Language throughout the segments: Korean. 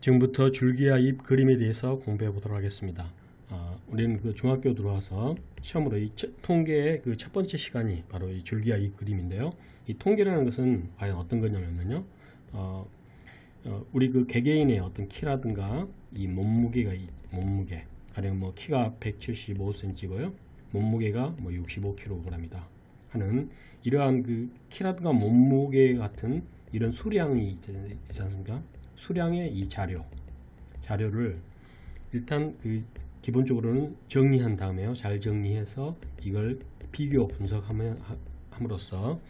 지금부터 줄기와 잎 그림에 대해서 공부해 보도록 하겠습니다. 아, 우리는 그 중학교 들어와서 처음으로 이 첫- 통계의 그 첫 번째 시간이 바로 이 줄기와 잎 그림인데요. 이 통계라는 것은 과연 어떤 거냐면요. 어, 어, 우리 그 개개인의 어떤 키라든가 이 몸무게가 이- 몸무게 가령 뭐 키가 175cm고요. 몸무게가 뭐 65kg이다 하는 이러한 그 키라든가 몸무게 같은 이런 수량이 있지, 있지 않습니까? 수량의 이 자료 자료를 일단 그 기본적으로는 정리한 다음에요. 잘 정리해서 이걸 비교 분석함으로써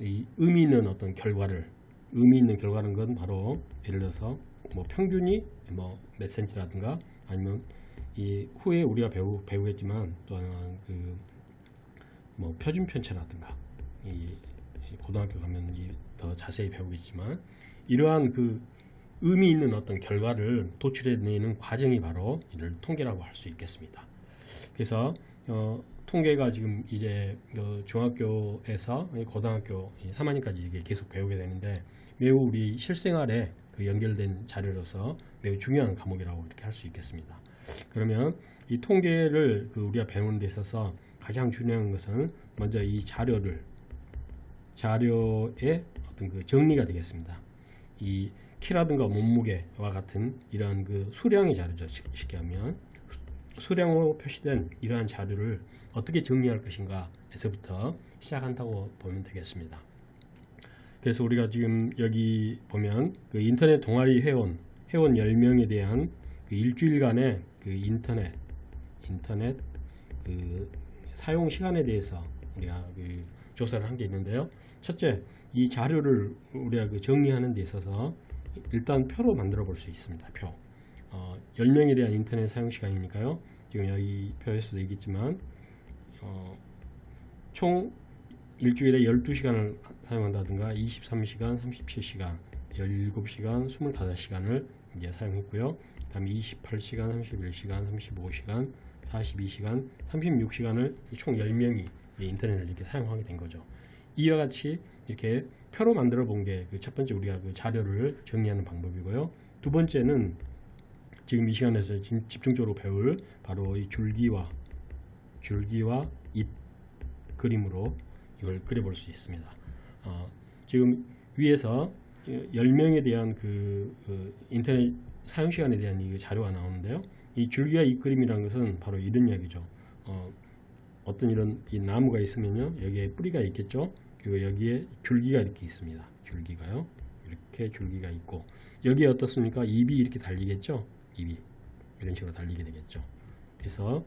이 의미 있는 어떤 결과를 의미 있는 결과는 건 바로 예를 들어서 뭐 평균이 뭐 몇 센치라든가 아니면 이 후에 우리가 배우 배우겠지만 또한 그 뭐 표준 편차라든가 이, 이 고등학교 가면 이더 자세히 배우겠지만 이러한 그 의미 있는 어떤 결과를 도출해내는 과정이 바로 이를 통계라고 할 수 있겠습니다. 그래서 어, 통계가 지금 이제 그 중학교에서 고등학교 3학년까지 이게 계속 배우게 되는데 매우 우리 실생활에 그 연결된 자료로서 매우 중요한 과목이라고 이렇게 할 수 있겠습니다. 그러면 이 통계를 그 우리가 배우는 데 있어서 가장 중요한 것은 먼저 이 자료를 자료의 어떤 그 정리가 되겠습니다. 이 키라든가 몸무게와 같은 이러한 그 수량의 자료죠. 쉽- 쉽게 하면 수량으로 표시된 이러한 자료를 어떻게 정리할 것인가에서부터 시작한다고 보면 되겠습니다. 그래서 우리가 지금 여기 보면 그 인터넷 동아리 회원 회원 10명에 대한 그 일주일간의 그 인터넷 인터넷 그 사용 시간에 대해서 우리가 그 조사를 한 게 있는데요. 첫째, 이 자료를 우리가 그 정리하는 데 있어서 일단 표로 만들어 볼 수 있습니다. 표. 어, 10명에 대한 인터넷 사용 시간이니까요. 지금 여기 표에서도 얘기했지만 어, 총 일주일에 12시간을 사용한다든가 23시간, 37시간, 17시간, 25시간을 이제 사용했고요. 그다음에 28시간, 31시간, 35시간, 42시간, 36시간을 총 10명이 인터넷을 이렇게 사용하게 된 거죠. 이와 같이 이렇게 표로 만들어 본 게 그 첫 번째 우리가 그 자료를 정리하는 방법이고요. 두 번째는 지금 이 시간에서 진- 집중적으로 배울 바로 이 줄기와 줄기와 잎 그림으로 이걸 그려볼 수 있습니다. 어, 지금 위에서 10명에 대한 그, 그 인터넷 사용 시간에 대한 이 자료가 나오는데요. 이 줄기와 잎 그림이라는 것은 바로 이런 이야기죠. 어, 어떤 이런 이 나무가 있으면요. 여기에 뿌리가 있겠죠. 그리고 여기에 줄기가 이렇게 있습니다. 줄기가요. 이렇게 줄기가 있고 여기에 어떻습니까? 잎이 이렇게 달리겠죠. 잎이 이런 식으로 달리게 되겠죠. 그래서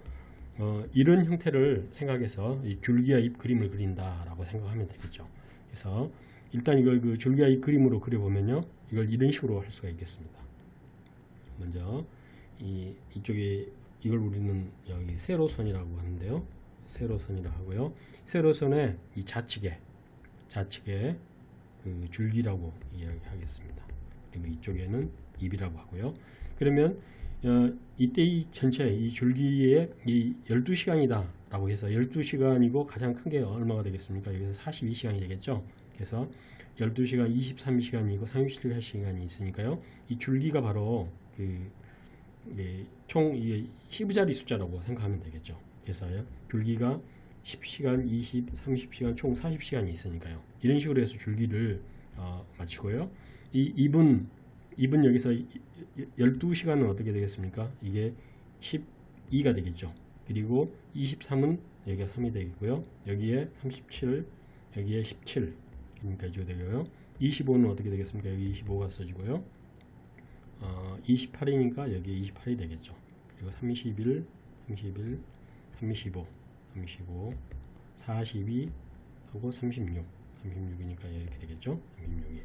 어, 이런 형태를 생각해서 이 줄기와 잎 그림을 그린다라고 생각하면 되겠죠. 그래서 일단 이걸 그 줄기와 잎 그림으로 그려보면요, 이걸 이런 식으로 할 수가 있겠습니다. 먼저 이 이쪽에 이걸 우리는 여기 세로선이라고 하는데요, 세로선이라 하고요. 세로선의 이 좌측에 좌측에 그 줄기라고 이야기하겠습니다. 그리고 이쪽에는 잎이라고 하고요. 그러면 어, 이때 이 전체 이 줄기에 이 12시간이다 라고 해서 12시간이고 가장 큰 게 얼마가 되겠습니까? 여기서 42시간이 되겠죠. 그래서 12시간 23시간이고 37시간이 있으니까요. 이 줄기가 바로 그, 예, 총 이게 10자리 숫자라고 생각하면 되겠죠. 그래서 줄기가 10시간, 20, 30시간, 총 40시간이 있으니까요. 이런 식으로 해서 줄기를 어, 맞추고요. 이 2분 2분 여기서 12시간은 어떻게 되겠습니까? 이게 12가 되겠죠. 그리고 23은 여기가 3이 되겠고요. 여기에 37, 여기에 17 그러니까 이 되고요. 25는 어떻게 되겠습니까? 여기 25가 써지고요. 어, 28이니까 여기에 28이 되겠죠. 그리고 31, 31, 35, 35, 42 하고 36, 36이니까 이렇게 되겠죠. 36이.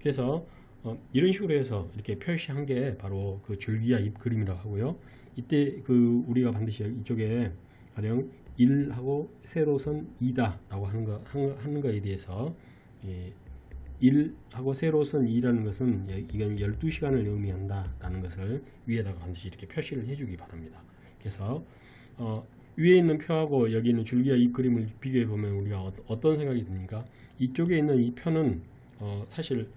그래서 어, 이런 식으로 해서 이렇게 표시한 게 바로 그 줄기와 잎 그림이라고 하고요. 이때 그 우리가 반드시 이쪽에 가령 1하고 세로선 2다라고 하는 거 하는 거에 대해서 예, 1하고 세로선 2라는 것은 예, 이건 12시간을 의미한다라는 것을 위에다가 반드시 이렇게 표시를 해주기 바랍니다. 그래서 어, 위에 있는 표하고 여기 있는 줄기와 잎 그림을 비교해 보면 우리가 어, 떤 생각이 듭니까? 이쪽에 있는 이 표는 어, 사실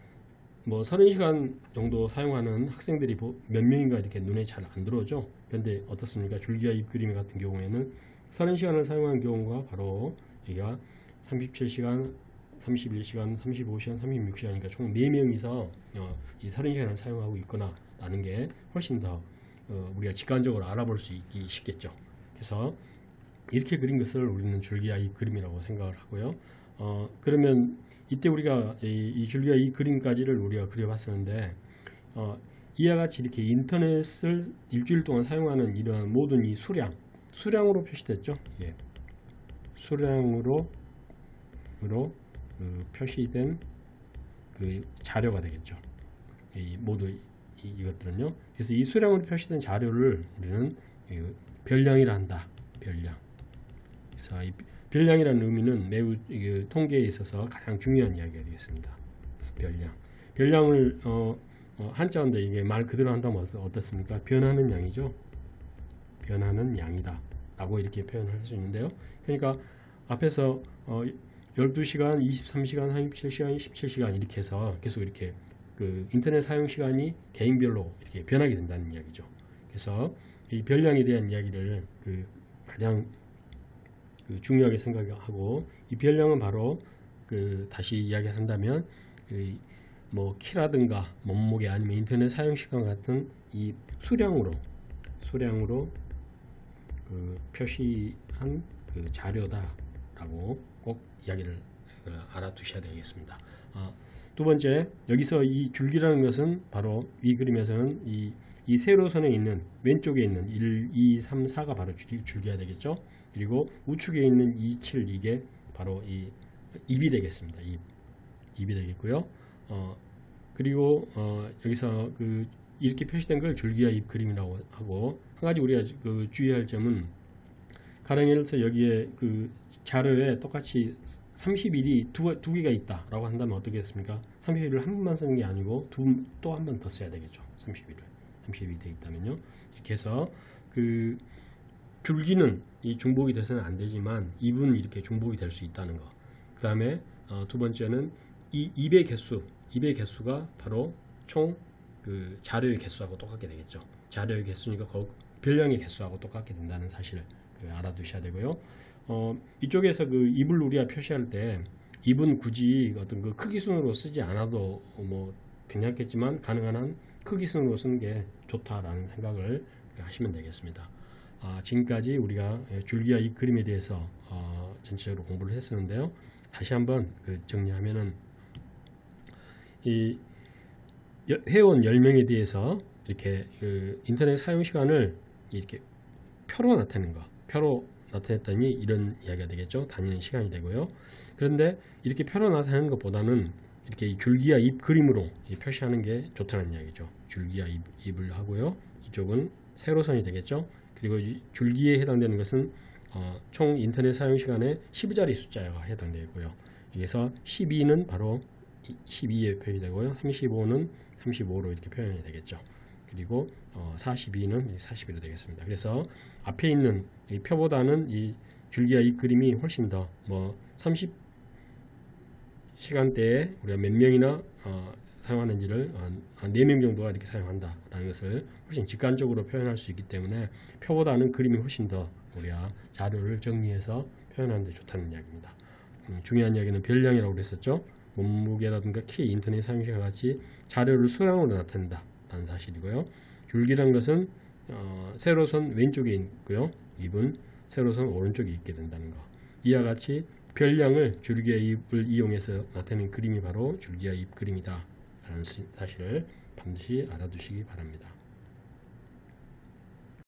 뭐 30시간 정도 사용하는 학생들이 보- 몇 명인가 이렇게 눈에 잘 안 들어오죠. 그런데 어떻습니까? 줄기와 잎 그림 같은 경우에는 30시간을 사용하는 경우가 바로 여기가 37시간, 31시간, 35시간, 36시간이니까 총 4명이서 어, 이 30시간을 사용하고 있거나 라는 게 훨씬 더 어, 우리가 직관적으로 알아볼 수 있기 쉽겠죠. 그래서 이렇게 그린 것을 우리는 줄기와 이 그림이라고 생각을 하고요. 어, 그러면 이때 우리가 이, 이 줄기와 이 그림까지를 우리가 그려봤었는데 어, 이와 같이 이렇게 인터넷을 일주일 동안 사용하는 이러한 모든 이 수량, 수량으로 표시됐죠. 예. 수량으로 으로 그 표시된 그 자료가 되겠죠. 이 모두 이, 이것들은요. 그래서 이 수량으로 표시된 자료를 우리는 이 별량이라 한다. 별량. 그래서 이 별량이라는 의미는 매우 통계에 있어서 가장 중요한 이야기가 되겠습니다. 별량. 별량을 어, 어, 한자인데 이게 말 그대로 한다면 어떻- 어떻습니까? 변하는 양이죠. 변하는 양이다. 라고 이렇게 표현을 할 수 있는데요. 그러니까 앞에서 어, 12시간, 23시간, 37시간, 17시간 이렇게 해서 계속 이렇게 그 인터넷 사용 시간이 개인별로 이렇게 변하게 된다는 이야기죠. 그래서 이 별량에 대한 이야기를 그 가장 그 중요하게 생각하고 이 별량은 바로 그 다시 이야기한다면 그 뭐 키라든가 몸무게 아니면 인터넷 사용 시간 같은 이 수량으로 수량으로 그 표시한 그 자료다라고 꼭 이야기를 어, 알아두셔야 되겠습니다. 아, 두 번째 여기서 이 줄기라는 것은 바로 이 그림에서는 이, 이 세로선에 있는 왼쪽에 있는 1, 2, 3, 4가 바로 줄, 줄기가 되겠죠. 그리고 우측에 있는 2, 7 이게 바로 이 입이 되겠습니다. 입 입이 되겠고요. 어, 그리고 어, 여기서 그 이렇게 표시된 걸 줄기와 잎 그림이라고 하고 한 가지 우리가 그 주의할 점은 가령 예를 들어서 여기에 그 자료에 똑같이 30일이 두, 두 개가 있다라고 한다면 어떻겠습니까? 30일을 한 번만 쓰는 게 아니고 또 한 번 더 써야 되겠죠. 30일을 30일이 돼 있다면요. 이렇게 해서 그 줄기는 이 중복이 돼서는 안 되지만 입은 이렇게 중복이 될 수 있다는 거. 그 다음에 어, 두 번째는 이 입의 개수, 입의 개수가 바로 총 그 자료의 개수하고 똑같게 되겠죠. 자료의 개수니까 거, 별량의 개수하고 똑같게 된다는 사실을 그 알아두셔야 되고요. 어, 이쪽에서 그 입을 우리가 표시할 때 입은 굳이 어떤 그 크기 순으로 쓰지 않아도 뭐 괜찮겠지만 가능한 한 크기 순으로 쓰는 게 좋다라는 생각을 하시면 되겠습니다. 아, 지금까지 우리가 줄기와 이 그림에 대해서 어, 전체적으로 공부를 했었는데요. 다시 한번 그 정리하면은 이 여- 회원 10명에 대해서 이렇게 그 인터넷 사용 시간을 이렇게 표로 나타내는 거. 표로 나타냈더니 이런 이야기가 되겠죠. 다니는 시간이 되고요. 그런데 이렇게 표로 나타내는 것보다는 이렇게 이 줄기와 잎 그림으로 이 표시하는 게 좋다는 이야기죠. 줄기와 잎, 잎을 하고요. 이쪽은 세로선이 되겠죠. 그리고 이 줄기에 해당되는 것은 어, 총 인터넷 사용 시간의 12자리 숫자가 해당되고요. 여기서 12는 바로 12에 표시되고요. 35는 35로 이렇게 표현이 되겠죠. 그리고 어, 42는 41로 되겠습니다. 그래서 앞에 있는 이 표보다는 이 줄기와 이 그림이 훨씬 더 뭐 30 시간대에 우리가 몇 명이나 어, 사용하는지를 한, 한 4명 정도가 이렇게 사용한다라는 것을 훨씬 직관적으로 표현할 수 있기 때문에 표보다는 그림이 훨씬 더 우리가 자료를 정리해서 표현하는 데 좋다는 이야기입니다. 음, 중요한 이야기는 별량이라고 그랬었죠. 몸무게라든가 키, 인터넷 사용시간 같이 자료를 수량으로 나타낸다 라는 사실이고요. 줄기란 것은 어, 세로선 왼쪽에 있고요. 입은 세로선 오른쪽에 있게 된다는 거. 이와 같이 별량을 줄기와 잎을 이용해서 나타낸 그림이 바로 줄기와 잎 그림이다. 라는 사실을 반드시 알아두시기 바랍니다.